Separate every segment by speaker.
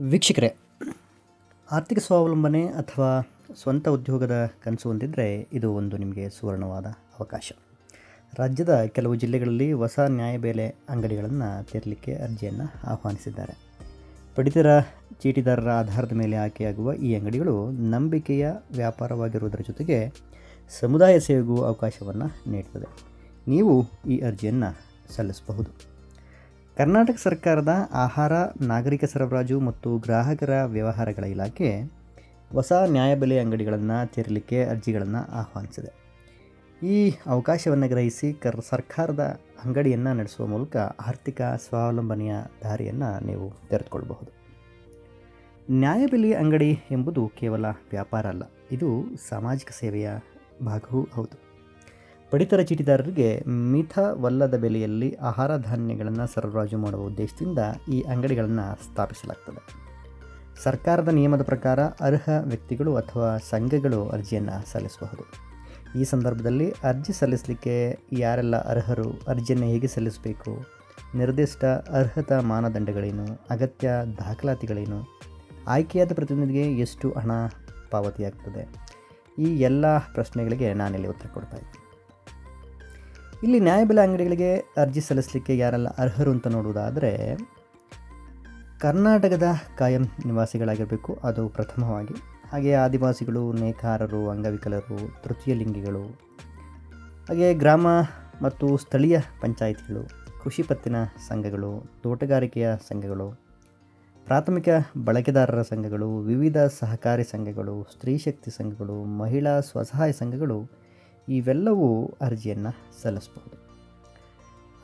Speaker 1: ವೀಕ್ಷಕರೇ, ಆರ್ಥಿಕ ಸ್ವಾವಲಂಬನೆ ಅಥವಾ ಸ್ವಂತ ಉದ್ಯೋಗದ ಕನಸು ಹೊಂದಿದ್ದರೆ ಇದು ಒಂದು ನಿಮಗೆ ಸುವರ್ಣವಾದ ಅವಕಾಶ. ರಾಜ್ಯದ ಕೆಲವು ಜಿಲ್ಲೆಗಳಲ್ಲಿ ಹೊಸ ನ್ಯಾಯಬೆಲೆ ಅಂಗಡಿಗಳನ್ನು ತೆರಲಿಕ್ಕೆ ಅರ್ಜಿಯನ್ನು ಆಹ್ವಾನಿಸಿದ್ದಾರೆ. ಪಡಿತರ ಚೀಟಿದಾರರ ಆಧಾರದ ಮೇಲೆ ಆಯ್ಕೆಯಾಗುವ ಈ ಅಂಗಡಿಗಳು ನಂಬಿಕೆಯ ವ್ಯಾಪಾರವಾಗಿರುವುದರ ಜೊತೆಗೆ ಸಮುದಾಯ ಸೇವೆಗೂ ಅವಕಾಶವನ್ನು ನೀಡುತ್ತದೆ ನೀವು ಈ ಅರ್ಜಿಯನ್ನು ಸಲ್ಲಿಸಬಹುದು. ಕರ್ನಾಟಕ ಸರ್ಕಾರದ ಆಹಾರ, ನಾಗರಿಕ ಸರಬರಾಜು ಮತ್ತು ಗ್ರಾಹಕರ ವ್ಯವಹಾರಗಳ ಇಲಾಖೆ ಹೊಸ ನ್ಯಾಯಬೆಲೆ ಅಂಗಡಿಗಳನ್ನು ತೆರಲಿಕ್ಕೆ ಅರ್ಜಿಗಳನ್ನು ಆಹ್ವಾನಿಸಿದೆ. ಈ ಅವಕಾಶವನ್ನು ಗ್ರಹಿಸಿ ಕರ್, ಸರ್ಕಾರದ ಅಂಗಡಿಯನ್ನು ನಡೆಸುವ ಮೂಲಕ ಆರ್ಥಿಕ ಸ್ವಾವಲಂಬನೆಯ ದಾರಿಯನ್ನು ನೀವು ತೆರೆದುಕೊಳ್ಳಬಹುದು ನ್ಯಾಯಬೆಲೆ ಅಂಗಡಿ ಎಂಬುದು ಕೇವಲ ವ್ಯಾಪಾರ ಅಲ್ಲ, ಇದು ಸಾಮಾಜಿಕ ಸೇವೆಯ ಭಾಗವೂ ಹೌದು. ಪಡಿತರ ಚೀಟಿದಾರರಿಗೆ ಮಿತವಲ್ಲದ ಬೆಲೆಯಲ್ಲಿ ಆಹಾರ ಧಾನ್ಯಗಳನ್ನು ಸರಬರಾಜು ಮಾಡುವ ಉದ್ದೇಶದಿಂದ ಈ ಅಂಗಡಿಗಳನ್ನು ಸ್ಥಾಪಿಸಲಾಗ್ತದೆ. ಸರ್ಕಾರದ ನಿಯಮದ ಪ್ರಕಾರ ಅರ್ಹ ವ್ಯಕ್ತಿಗಳು ಅಥವಾ ಸಂಘಗಳು ಅರ್ಜಿಯನ್ನು ಸಲ್ಲಿಸಬಹುದು. ಈ ಸಂದರ್ಭದಲ್ಲಿ ಅರ್ಜಿ ಸಲ್ಲಿಸಲಿಕ್ಕೆ ಯಾರೆಲ್ಲ ಅರ್ಹರು, ಅರ್ಜಿಯನ್ನು ಹೇಗೆ ಸಲ್ಲಿಸಬೇಕು, ನಿರ್ದಿಷ್ಟ ಅರ್ಹತಾ ಮಾನದಂಡಗಳೇನು, ಅಗತ್ಯ ದಾಖಲಾತಿಗಳೇನು, ಆಯ್ಕೆಯಾದ ಪ್ರತಿನಿಧಿಗೆ ಎಷ್ಟು ಹಣ ಪಾವತಿಯಾಗ್ತದೆ, ಈ ಎಲ್ಲ ಪ್ರಶ್ನೆಗಳಿಗೆ ನಾನಿಲ್ಲಿ ಉತ್ತರ ಕೊಡ್ತಾ ಇದ್ದೀನಿ. ಇಲ್ಲಿ ನ್ಯಾಯಬೆಲೆ ಅಂಗಡಿಗಳಿಗೆ ಅರ್ಜಿ ಸಲ್ಲಿಸಲಿಕ್ಕೆ ಯಾರೆಲ್ಲ ಅರ್ಹರು ಅಂತ ನೋಡುವುದಾದರೆ ಕರ್ನಾಟಕದ ಕಾಯಂ ನಿವಾಸಿಗಳಾಗಿರಬೇಕು. ಅದು ಪ್ರಥಮವಾಗಿ. ಹಾಗೆ ಆದಿವಾಸಿಗಳು, ನೇಕಾರರು, ಅಂಗವಿಕಲರು ತೃತೀಯ ಲಿಂಗಿಗಳು ಹಾಗೆ ಗ್ರಾಮ ಮತ್ತು ಸ್ಥಳೀಯ ಪಂಚಾಯಿತಿಗಳು ಕೃಷಿ ಪತ್ತಿನ ಸಂಘಗಳು, ತೋಟಗಾರಿಕೆಯ ಸಂಘಗಳು, ಪ್ರಾಥಮಿಕ ಬಳಕೆದಾರರ ಸಂಘಗಳು, ವಿವಿಧ ಸಹಕಾರಿ ಸಂಘಗಳು, ಸ್ತ್ರೀ ಶಕ್ತಿ ಸಂಘಗಳು, ಮಹಿಳಾ ಸ್ವಸಹಾಯ ಸಂಘಗಳು ಇವೆಲ್ಲವೂ ಅರ್ಜಿಯನ್ನು ಸಲ್ಲಿಸ್ಬೋದು.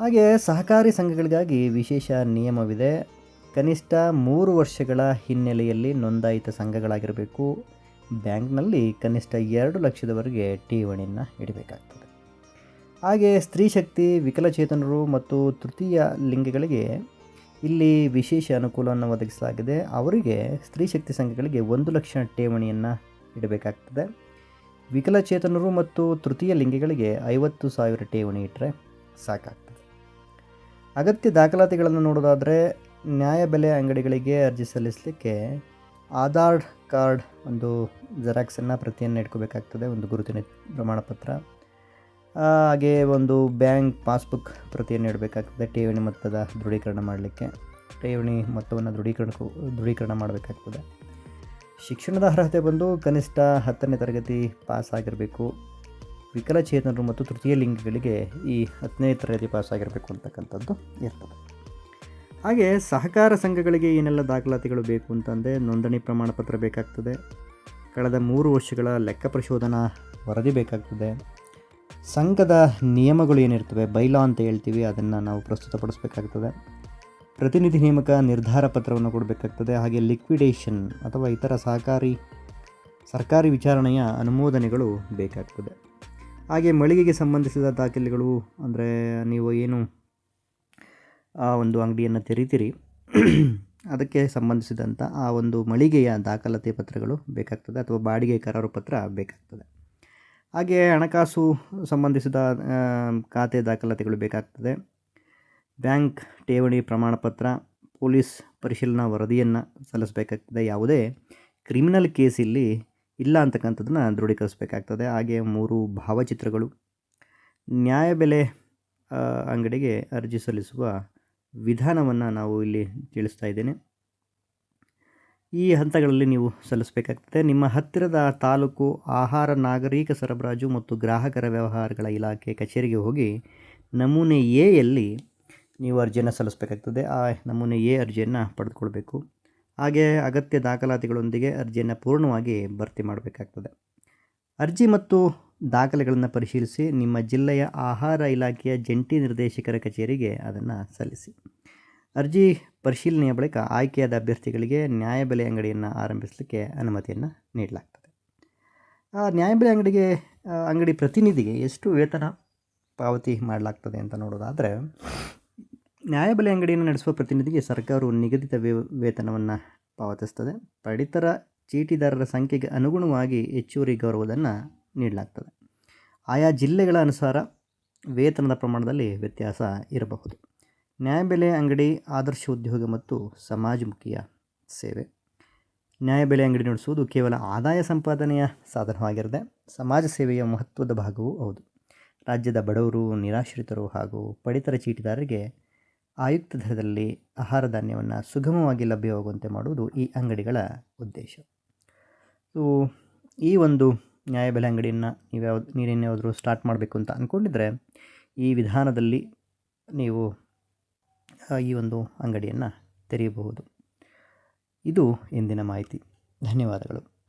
Speaker 1: ಹಾಗೆ ಸಹಕಾರಿ ಸಂಘಗಳಿಗಾಗಿ ವಿಶೇಷ ನಿಯಮವಿದೆ. ಕನಿಷ್ಠ ಮೂರು ವರ್ಷಗಳ ಹಿನ್ನೆಲೆಯಲ್ಲಿ ನೋಂದಾಯಿತ ಸಂಘಗಳಾಗಿರಬೇಕು. ಬ್ಯಾಂಕ್ನಲ್ಲಿ ಕನಿಷ್ಠ ಎರಡು ಲಕ್ಷದವರೆಗೆ ಠೇವಣಿಯನ್ನು ಇಡಬೇಕಾಗ್ತದೆ. ಹಾಗೆ ಸ್ತ್ರೀ ಶಕ್ತಿ, ವಿಕಲಚೇತನರು ಮತ್ತು ತೃತೀಯ ಲಿಂಗಗಳಿಗೆ ಇಲ್ಲಿ ವಿಶೇಷ ಅನುಕೂಲವನ್ನು ಒದಗಿಸಲಾಗಿದೆ. ಅವರಿಗೆ ಸ್ತ್ರೀ ಶಕ್ತಿ ಸಂಘಗಳಿಗೆ ಒಂದು ಲಕ್ಷ ಠೇವಣಿಯನ್ನು ಇಡಬೇಕಾಗ್ತದೆ. ವಿಕಲಚೇತನರು ಮತ್ತು ತೃತೀಯ ಲಿಂಗಿಗಳಿಗೆ ಐವತ್ತು ಸಾವಿರ ಠೇವಣಿ ಇಟ್ಟರೆ ಸಾಕಾಗ್ತದೆ. ಅಗತ್ಯ ದಾಖಲಾತಿಗಳನ್ನು ನೋಡೋದಾದರೆ ನ್ಯಾಯಬೆಲೆ ಅಂಗಡಿಗಳಿಗೆ ಅರ್ಜಿ ಸಲ್ಲಿಸಲಿಕ್ಕೆ ಆಧಾರ್ ಕಾರ್ಡ್ ಒಂದು ಜೆರಾಕ್ಸನ್ನು ಪ್ರತಿಯನ್ನು ಇಟ್ಕೋಬೇಕಾಗ್ತದೆ, ಒಂದು ಗುರುತಿನ ಪ್ರಮಾಣಪತ್ರ ಹಾಗೆ ಒಂದು ಬ್ಯಾಂಕ್ ಪಾಸ್ಬುಕ್ ಪ್ರತಿಯನ್ನು ಇಡಬೇಕಾಗ್ತದೆ, ಠೇವಣಿ ಮೊತ್ತದ ದೃಢೀಕರಣ ಮಾಡಲಿಕ್ಕೆ. ಠೇವಣಿ ಮೊತ್ತವನ್ನು ದೃಢೀಕರಣ ದೃಢೀಕರಣ ಮಾಡಬೇಕಾಗ್ತದೆ. ಶಿಕ್ಷಣದ ಅರ್ಹತೆ ಬಂದು ಕನಿಷ್ಠ ಹತ್ತನೇ ತರಗತಿ ಪಾಸ್ ಆಗಿರಬೇಕು ವಿಕಲಚೇತನರು ಮತ್ತು ತೃತೀಯ ಲಿಂಗಗಳಿಗೆ ಈ ಹತ್ತನೇ ತರಗತಿ ಪಾಸ್ ಆಗಿರಬೇಕು ಅಂತಕ್ಕಂಥದ್ದು ಇರ್ತದೆ. ಹಾಗೆ ಸಹಕಾರ ಸಂಘಗಳಿಗೆ ಏನೆಲ್ಲ ದಾಖಲಾತಿಗಳು ಬೇಕು ಅಂತಂದರೆ ನೋಂದಣಿ ಪ್ರಮಾಣ ಪತ್ರ ಬೇಕಾಗ್ತದೆ. ಕಳೆದ ಮೂರು ವರ್ಷಗಳ ಲೆಕ್ಕ ಪರಿಶೋಧನಾ ವರದಿ ಬೇಕಾಗ್ತದೆ. ಸಂಘದ ನಿಯಮಗಳು ಏನಿರ್ತವೆ, ಬೈಲಾ ಅಂತ ಹೇಳ್ತೀವಿ, ಅದನ್ನು ನಾವು ಪ್ರಸ್ತುತಪಡಿಸಬೇಕಾಗ್ತದೆ. ಪ್ರತಿನಿಧಿ ನೇಮಕ ನಿರ್ಧಾರ ಪತ್ರವನ್ನು ಕೊಡಬೇಕಾಗ್ತದೆ. ಹಾಗೆ ಲಿಕ್ವಿಡೇಷನ್ ಅಥವಾ ಇತರ ಸಹಕಾರಿ, ಸರ್ಕಾರಿ ವಿಚಾರಣೆಯ ಅನುಮೋದನೆಗಳು ಬೇಕಾಗ್ತದೆ. ಹಾಗೆ ಮಳಿಗೆಗೆ ಸಂಬಂಧಿಸಿದ ದಾಖಲೆಗಳು ಅಂದರೆ ನೀವು ಏನು ಆ ಒಂದು ಅಂಗಡಿಯನ್ನು ತೆರೀತೀರಿ, ಅದಕ್ಕೆ ಸಂಬಂಧಿಸಿದಂಥ ಆ ಒಂದು ಮಳಿಗೆಯ ದಾಖಲಾತಿ ಪತ್ರಗಳು ಬೇಕಾಗ್ತದೆ ಅಥವಾ ಬಾಡಿಗೆ ಕರಾರು ಪತ್ರ ಬೇಕಾಗ್ತದೆ. ಹಾಗೆ ಹಣಕಾಸು ಸಂಬಂಧಿಸಿದ ಖಾತೆ ದಾಖಲಾತಿಗಳು ಬೇಕಾಗ್ತದೆ. ಬ್ಯಾಂಕ್ ಠೇವಣಿ ಪ್ರಮಾಣಪತ್ರ, ಪೊಲೀಸ್ ಪರಿಶೀಲನಾ ವರದಿಯನ್ನು ಸಲ್ಲಿಸಬೇಕಾಗ್ತದೆ. ಯಾವುದೇ ಕ್ರಿಮಿನಲ್ ಕೇಸ್ ಇಲ್ಲಿ ಇಲ್ಲ ಅಂತಕ್ಕಂಥದ್ದನ್ನು ದೃಢೀಕರಿಸಬೇಕಾಗ್ತದೆ. ಹಾಗೆ ಮೂರು ಭಾವಚಿತ್ರಗಳು. ನ್ಯಾಯಬೆಲೆ ಅಂಗಡಿಗೆ ಅರ್ಜಿ ಸಲ್ಲಿಸುವ ವಿಧಾನವನ್ನು ನಾವು ಇಲ್ಲಿ ತಿಳಿಸ್ತಾ ಇದ್ದೇನೆ. ಈ ಹಂತಗಳಲ್ಲಿ ನೀವು ಸಲ್ಲಿಸಬೇಕಾಗ್ತದೆ. ನಿಮ್ಮ ಹತ್ತಿರದ ತಾಲೂಕು ಆಹಾರ, ನಾಗರಿಕ ಸರಬರಾಜು ಮತ್ತು ಗ್ರಾಹಕರ ವ್ಯವಹಾರಗಳ ಇಲಾಖೆ ಕಚೇರಿಗೆ ಹೋಗಿ ನಮೂನೆ ಎಯಲ್ಲಿ ನೀವು ಅರ್ಜಿಯನ್ನು ಸಲ್ಲಿಸಬೇಕಾಗ್ತದೆ. ಆ ನಮೂನೆ ಎ ಅರ್ಜಿಯನ್ನು ಪಡೆದುಕೊಳ್ಬೇಕು. ಹಾಗೆ ಅಗತ್ಯ ದಾಖಲಾತಿಗಳೊಂದಿಗೆ ಅರ್ಜಿಯನ್ನು ಪೂರ್ಣವಾಗಿ ಭರ್ತಿ ಮಾಡಬೇಕಾಗ್ತದೆ. ಅರ್ಜಿ ಮತ್ತು ದಾಖಲೆಗಳನ್ನು ಪರಿಶೀಲಿಸಿ ನಿಮ್ಮ ಜಿಲ್ಲೆಯ ಆಹಾರ ಇಲಾಖೆಯ ಜಂಟಿ ನಿರ್ದೇಶಕರ ಕಚೇರಿಗೆ ಅದನ್ನು ಸಲ್ಲಿಸಿ. ಅರ್ಜಿ ಪರಿಶೀಲನೆಯ ಬಳಿಕ ಆಯ್ಕೆಯಾದ ಅಭ್ಯರ್ಥಿಗಳಿಗೆ ನ್ಯಾಯಬೆಲೆ ಅಂಗಡಿಯನ್ನು ಆರಂಭಿಸಲಿಕ್ಕೆ ಅನುಮತಿಯನ್ನು ನೀಡಲಾಗ್ತದೆ. ಆ ನ್ಯಾಯಬೆಲೆ ಅಂಗಡಿಗೆ ಅಂಗಡಿ ಪ್ರತಿನಿಧಿಗೆ ಎಷ್ಟು ವೇತನ ಪಾವತಿ ಮಾಡಲಾಗ್ತದೆ ಅಂತ ನೋಡೋದಾದರೆ ನ್ಯಾಯಬೆಲೆ ಅಂಗಡಿಯನ್ನು ನಡೆಸುವ ಪ್ರತಿನಿಧಿಗೆ ಸರ್ಕಾರವು ನಿಗದಿತ ವೇ, ವೇತನವನ್ನು ಪಾವತಿಸ್ತದೆ ಪಡಿತರ ಚೀಟಿದಾರರ ಸಂಖ್ಯೆಗೆ ಅನುಗುಣವಾಗಿ ಹೆಚ್ಚುವರಿ ಗೌರವವನ್ನು ನೀಡಲಾಗ್ತದೆ. ಆಯಾ ಜಿಲ್ಲೆಗಳ ಅನುಸಾರ ವೇತನದ ಪ್ರಮಾಣದಲ್ಲಿ ವ್ಯತ್ಯಾಸ ಇರಬಹುದು. ನ್ಯಾಯಬೆಲೆ ಅಂಗಡಿ, ಆದರ್ಶ ಉದ್ಯೋಗ ಮತ್ತು ಸಮಾಜಮುಖಿಯ ಸೇವೆ. ನ್ಯಾಯಬೆಲೆ ಅಂಗಡಿ ನಡೆಸುವುದು ಕೇವಲ ಆದಾಯ ಸಂಪಾದನೆಯ ಸಾಧನವಾಗಿರದೆ ಸಮಾಜ ಸೇವೆಯ ಮಹತ್ವದ ಭಾಗವೂ ಹೌದು. ರಾಜ್ಯದ ಬಡವರು, ನಿರಾಶ್ರಿತರು ಹಾಗೂ ಪಡಿತರ ಚೀಟಿದಾರರಿಗೆ ಆಯುಕ್ತ ದರದಲ್ಲಿ ಆಹಾರ ಧಾನ್ಯವನ್ನು ಸುಗಮವಾಗಿ ಲಭ್ಯವಾಗುವಂತೆ ಮಾಡುವುದು ಈ ಅಂಗಡಿಗಳ ಉದ್ದೇಶ. ಸೊ ಈ ಒಂದು ನ್ಯಾಯಬೆಲೆ ಅಂಗಡಿಯನ್ನು ನೀವು ಯಾವ್ದು ಸ್ಟಾರ್ಟ್ ಮಾಡಬೇಕು ಅಂತ ಅಂದ್ಕೊಂಡಿದ್ರೆ ಈ ವಿಧಾನದಲ್ಲಿ ನೀವು ಈ ಒಂದು ಅಂಗಡಿಯನ್ನು ತೆರೆಯಬಹುದು. ಇದು ಇಂದಿನ ಮಾಹಿತಿ. ಧನ್ಯವಾದಗಳು.